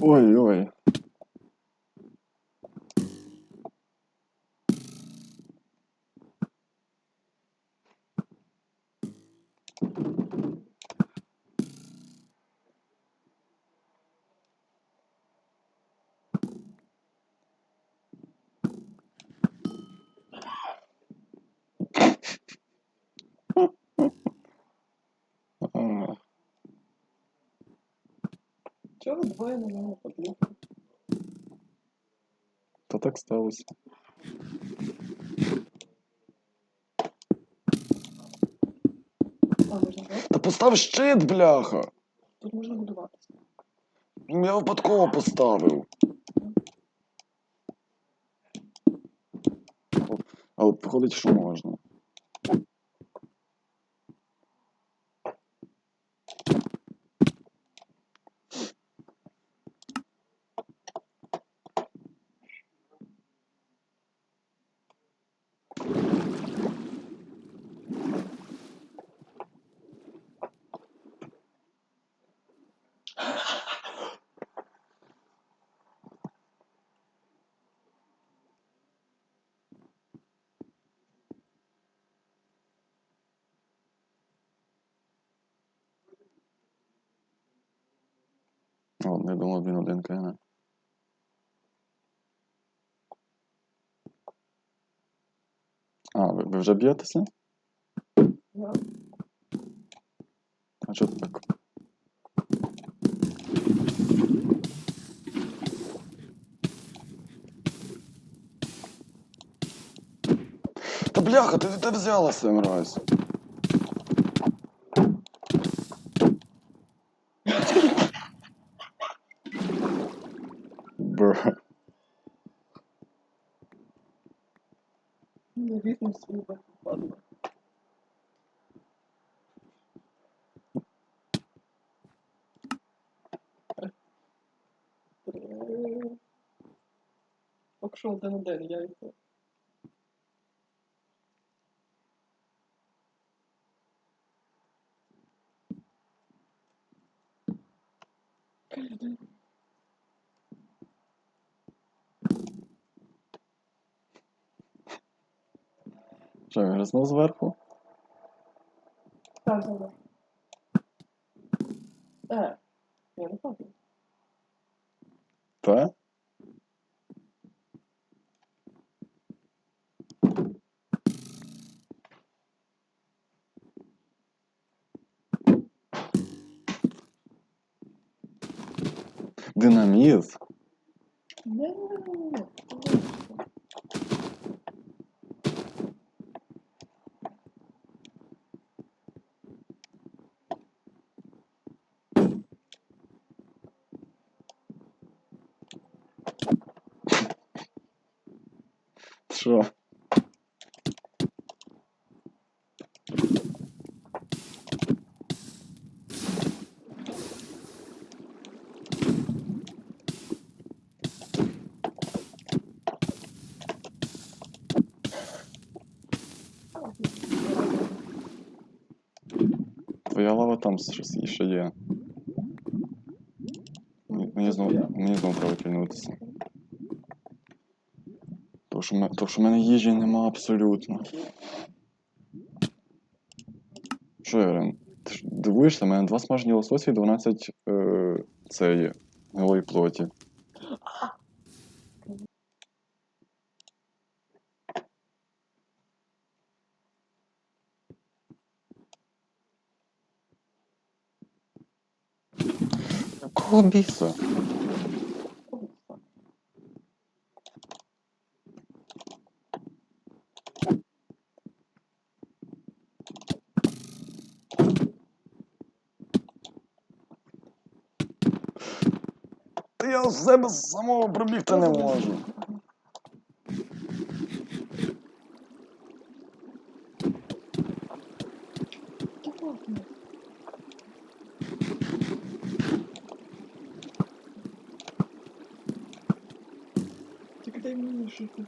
Ой-ой. А, Двоє на мене подивитися? Та так сталося. А, можна? Та постав щит, бляха! Тут можна будуватися. Ну, Я випадково поставив. А от виходить, що можна. О, я думав, він один кине. А, ви, ви вже б'єтеся? А чого так? Та бляха, ти де взялася, мразь? Бр. не вікну свій падла. Поки що один один, я йду. Що, він гризнув зверху? Так, зараз. Е, я не падаю. Та? Динаміт? Не-не-не. Що? Твоя лава там щось ще є. Мені- знову, мені знову треба ме- тому що в мене їжі нема абсолютно. Що, Ірин? Ти ж дивуєшся, в мене два смажені лососі і 12 е, цієї голої плоті. Якого себе самого пробігти не можу. Тільки дай мені жити.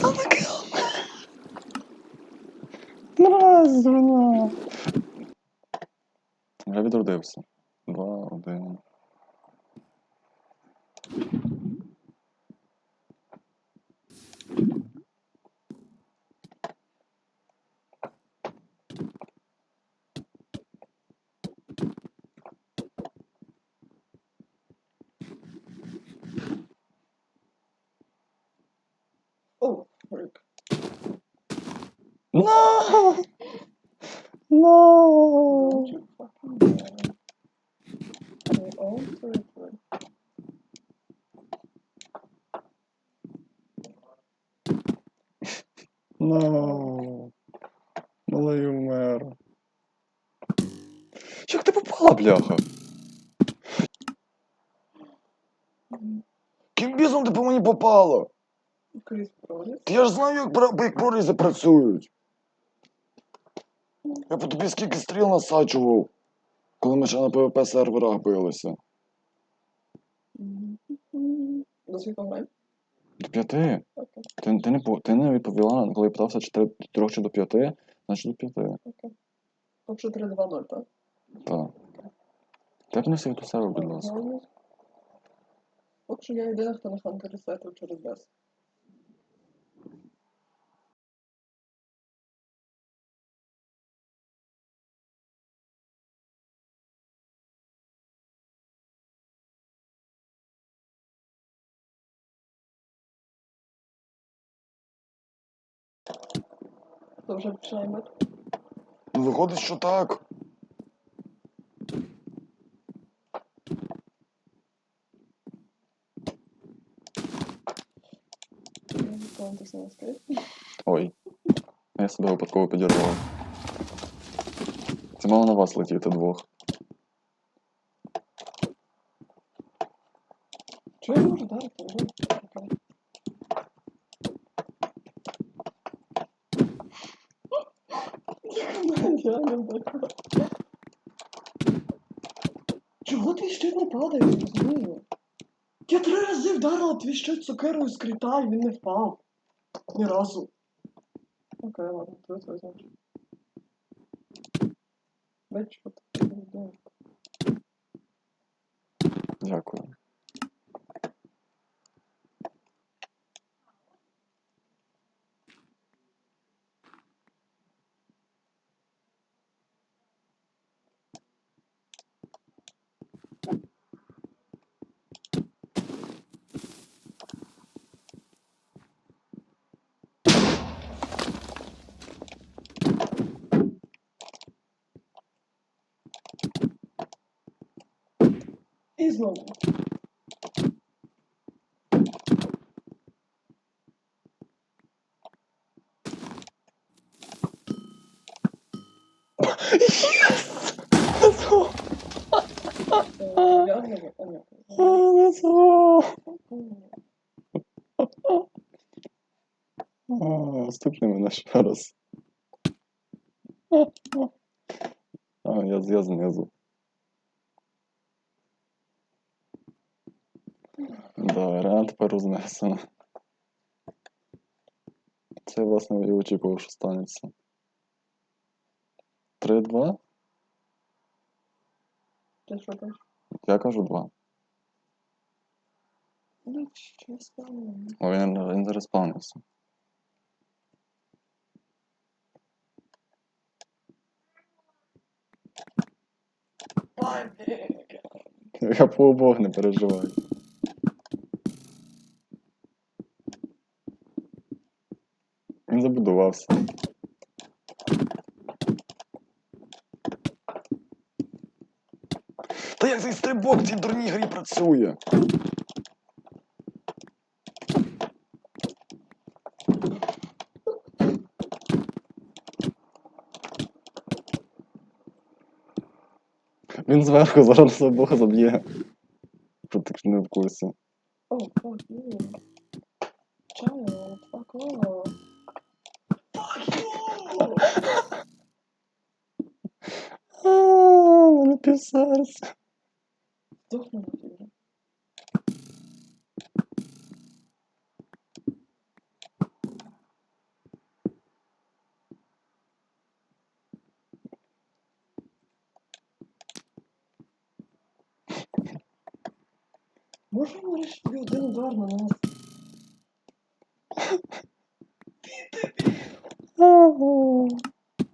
Та не кило Мразь, звина. Я відродився. Два, No! Малий умер. Як ти попала, бляха? Ким бізом ти по мені попала? Та я ж знаю, як, бра- як прорізи працюють. Я по тобі скільки стріл насаджував, коли ми ще на PvP серверах билися. До скільки? До п'яти. Окей, Ти, ти, не, по- ти не відповіла, коли я питався чи три- трьох чи до п'яти, значить до п'яти. окей. Поки що 3-2-0, так? Так. Тепни всіх до себе, будь ласка. Поки що я єдина, хто на хантер ресетив через дес. То вже починаємо. Ну, виходить, що так. Контекс на скрипт. Ой. Я себе випадково підірвав. Це мало на вас летіти двох. Падає, я три рази вдарила щит сокирою з крита, і він не впав. Ні разу. Окей, ладно, твій твій Бачиш, Бач, що ти робиш? Дякую. І знову. Е, Я не Стукни мене ще раз. А, я, я знизу. Да, реально тепер рознесено. Це, власне, і очікував, що станеться. 3-2? Ти що кажеш? Я кажу 2. Ну, що стало? О, він, він зареспавнився. Я по обох не переживаю. Він забудувався. Та як цей стрибок в цій дурній грі працює? Він зверху зараз обох заб'є. Що ти не в курсі. Мене півсерця. Здохне на фігу. Можемо вирішити тобі один удар на нас?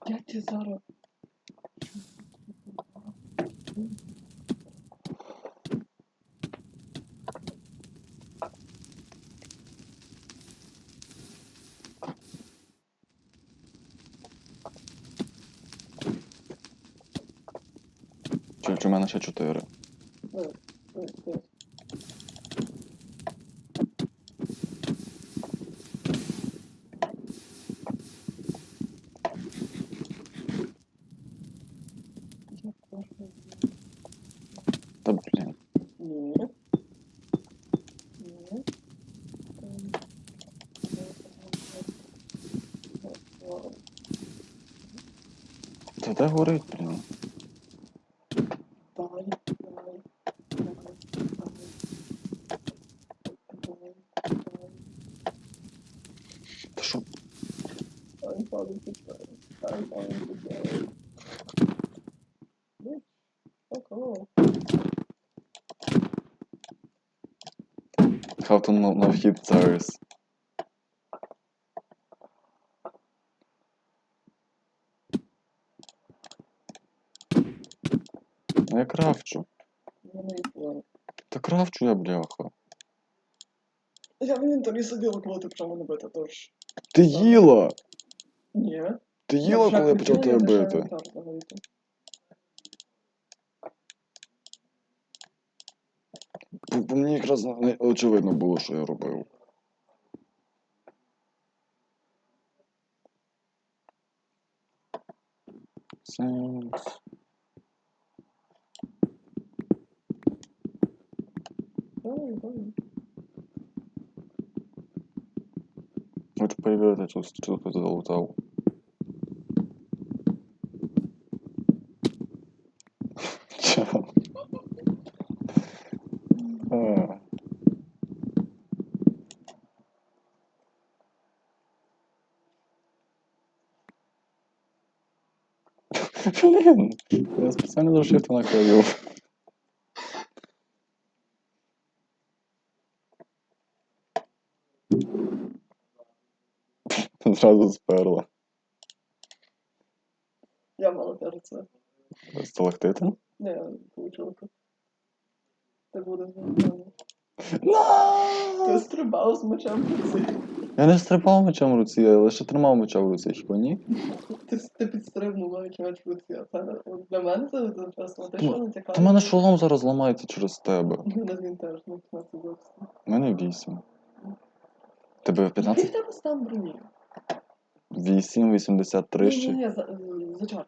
Я тебе зараз. Чи, чи в мене ще чотири? Та блін. Та горить, блін? Давай, давай, давай, давай. Давай, давай. Та що? I'm falling to play. I'm falling to play. Bitch, fuck off. How to no, no hit tires. Ну, Я крафчу. Та крафчу я, бляха. Я в інвентарі сиділа, коли ти почав мене бити, тож. Ти їла! Ні. Ти їла, коли я почав тебе бити. Бо бо мені якраз не очевидно було, що я робив. Сенс. Давай, давай. Хочу перевірити, чи чи хтось залутав. Чо? А. Блін, я спеціально до шифту накладів. Зразу сперла. Я мала перце. Сталактитин? Не, получилка. Ти буде звичайно. Ти На! стрибав з мечем в руці. Я не стрибав мечем в руці, я лише тримав меча в руці, хіба ні? Ти, ти підстрибнув навіть меч в руці, а це от для мене це одночасно. Ти що не цікаво? Та в мене шолом зараз ламається через тебе. Мене він теж на 15 років. У мене 8. Тебе Який 15? в тебе стан броні? 8, 83 Ні, ще. ні, за, зачар.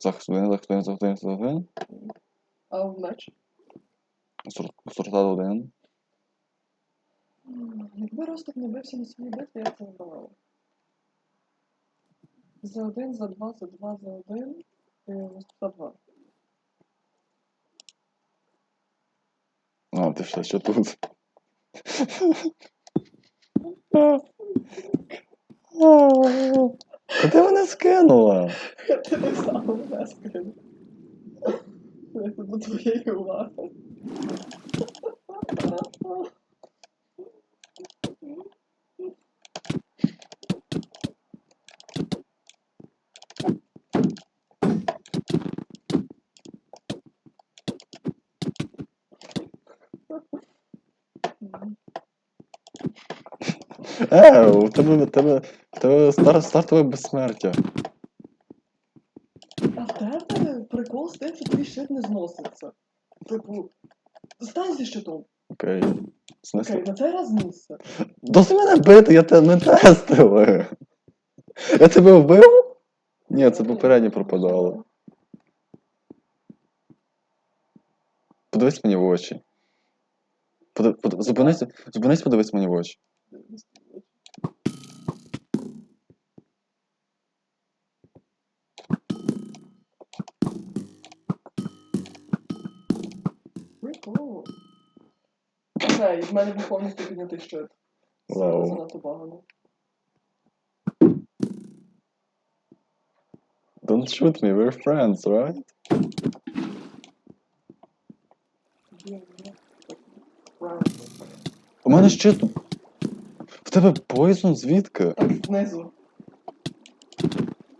Захист один, захист один, захист один, захист один. А в меч? Сортат один. М, Якби Ростик не бився на своїй битві, я це вбивала. За один, за два, за два, за один. І за два. А, ти ще, ще тут. Куди мене скинула? Ти само мене скинув. Тут до твоєї уваги. Е, у тебе, у тебе, у тебе стар, стартове безсмертя. А в тебе прикол з тим, що твій щит не зноситься. Типу, стань зі щитом. Окей. В Окей, на цей раз знісся. Досить мене бити, я тебе не тестив. Я тебе вбив? Ні, це попереднє пропадало. Подивись мені в очі. Поди- под- Зупинись, зупинись, подивись мені в очі. О. Окей, в мене був повністю піднятий щит. Це Вау. занадто багато. Don't shoot me, we're friends, right? У мене щит. В тебе poison звідки? Так, знизу.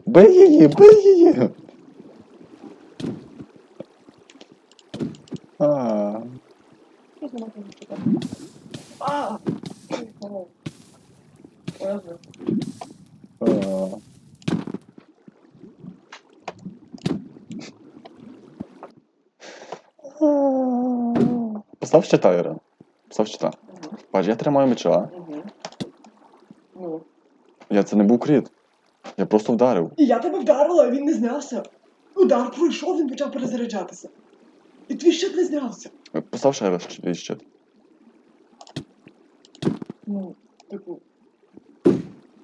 Бий її, бий її! А, Що за нахуй читати? А! Ой, Ой, ой. а. Постав щита, Іра. Постав щита. Мгм, Бач, я тримаю меча. мгм. Ну. Я це не був кріт. Я просто вдарив. І я тебе вдарила, а він не знявся. Удар пройшов, він почав перезаряджатися. І твій щит не знявся. Постав ще раз щ- щит. Ну, типу.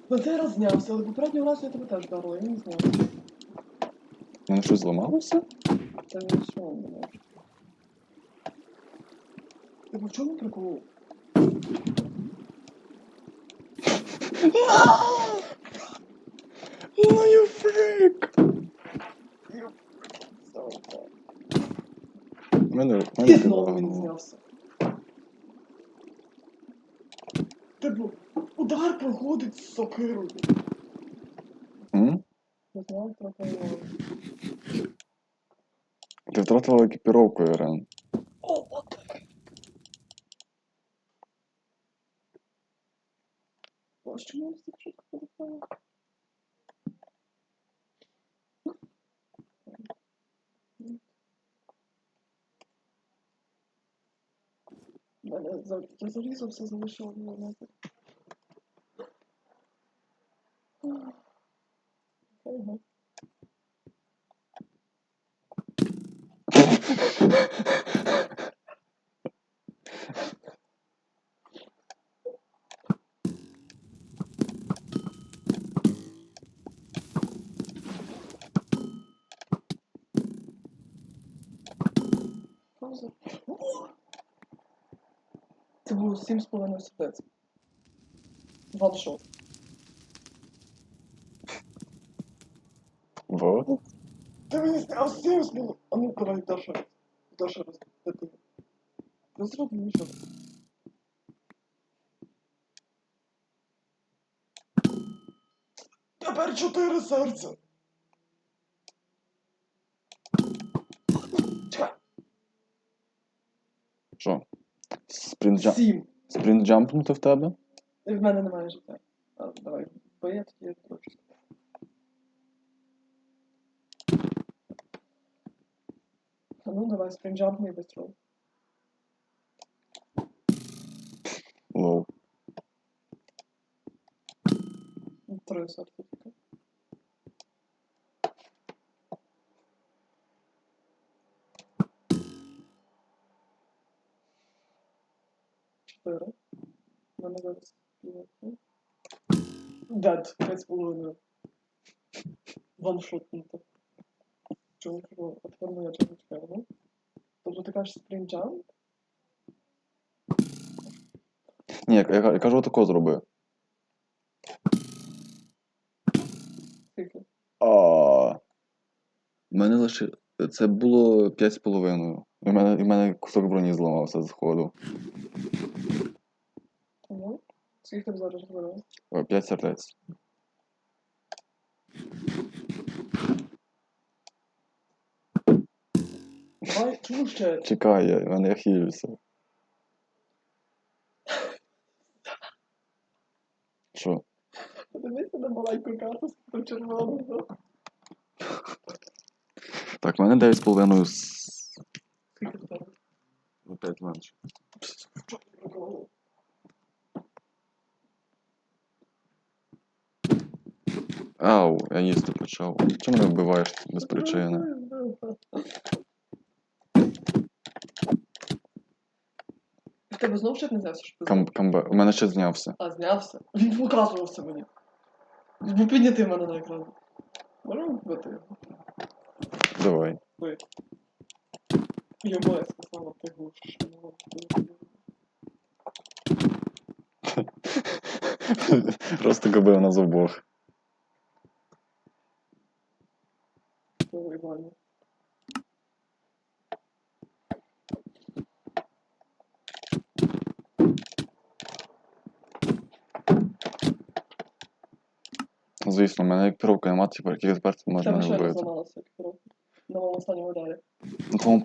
На цей раз знявся, але попереднього разу я тебе теж вдарила, він не знявся. Мене щось зламалося? Це він що не може. Типу, в чому прикол? Ну, you freak! У мене, у мене І знову він підлагало. знявся. Типу, удар проходить з сокирою. М? Не знаю, трохи. Ти втратила екіпіровку, Ірен. Швидко перестала? Мене за я залишило мені знаєте. Ага. 7,5 сердець. Ваншот. Вот. Ну, ти мені зняв 7 з. А ну давай Даша. Даша розповідати. Не зроби нічого. Тепер 4 серця. Що? Спринджа. Сім. Спринт джампнути в тебе? І в мене немає життя. А, давай. Бо я тоді трохи. А ну давай, спринджамп мій вистріл. Лоу. Три серця тільки. Чотири. У мене зараз з половиною. Ваншотнути. Чому тепер моя чергочка, ну? Тобто ти кажеш спринджамп? Ні, я, я, я кажу, тако зроби. Скільки? А. У мене лише. Це було 5,5. І в мене, і в мене кусок броні зламався з ходу. Скільки зараз збираєш? 5 сердець. Давай, чому ще? Чекай, я, в мене я хилюся. Що? Подивися на маленьку карту з червоним. Так, в мене 9,5 з. Скільки ти? Ну, 5 менше. Ти приколов? Ау, я їсти почав. Чому мене вбиваєш без причини? В тебе знов щось не знявся, що ти Кам, камбе. У мене ще знявся. А, знявся. Він показувався мені. Піднятий в мене на екрані. Можемо вбити його? Давай. Ви. Йому я сказала, ти глушиш. Просто губив нас обох. Ти уїбаний. Звісно, в мене екіпіровка нема, тепер тепер це можна не вбити. зламалася екіпіровка. На моєму останньому ударі. На твоєму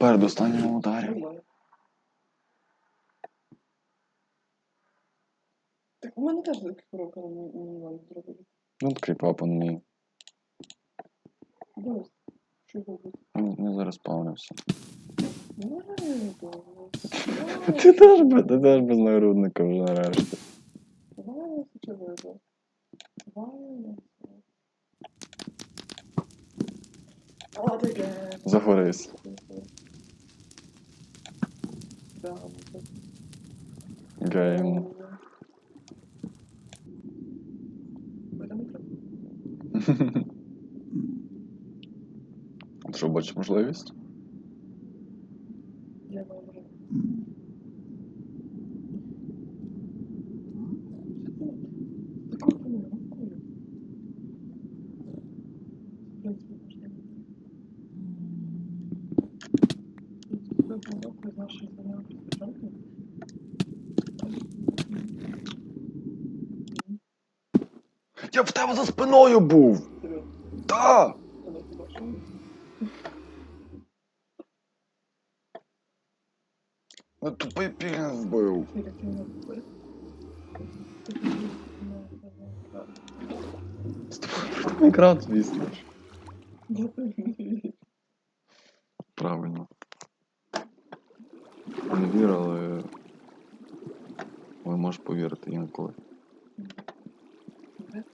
ударі. Нормально. Так у мене теж екіпіровка на мінімально зробили. Ну, такий папа мій. Дивись. Буде? Не, не зареспавнився. Ти теж, без- ти теж без нагрудника вже нарешті. Загорись. Гейм. Ти що, бачиш можливість? Я добре. Такого не рахую. В принципі, можна. Це глибоко з нашої землі спочатку. Я в тебе за спиною був! Серйозно, Та! я не побачив. Ну тупий пігін вбив. Екран, звісно ж. Правильно. Не вір, але. Але можеш повірити інколи.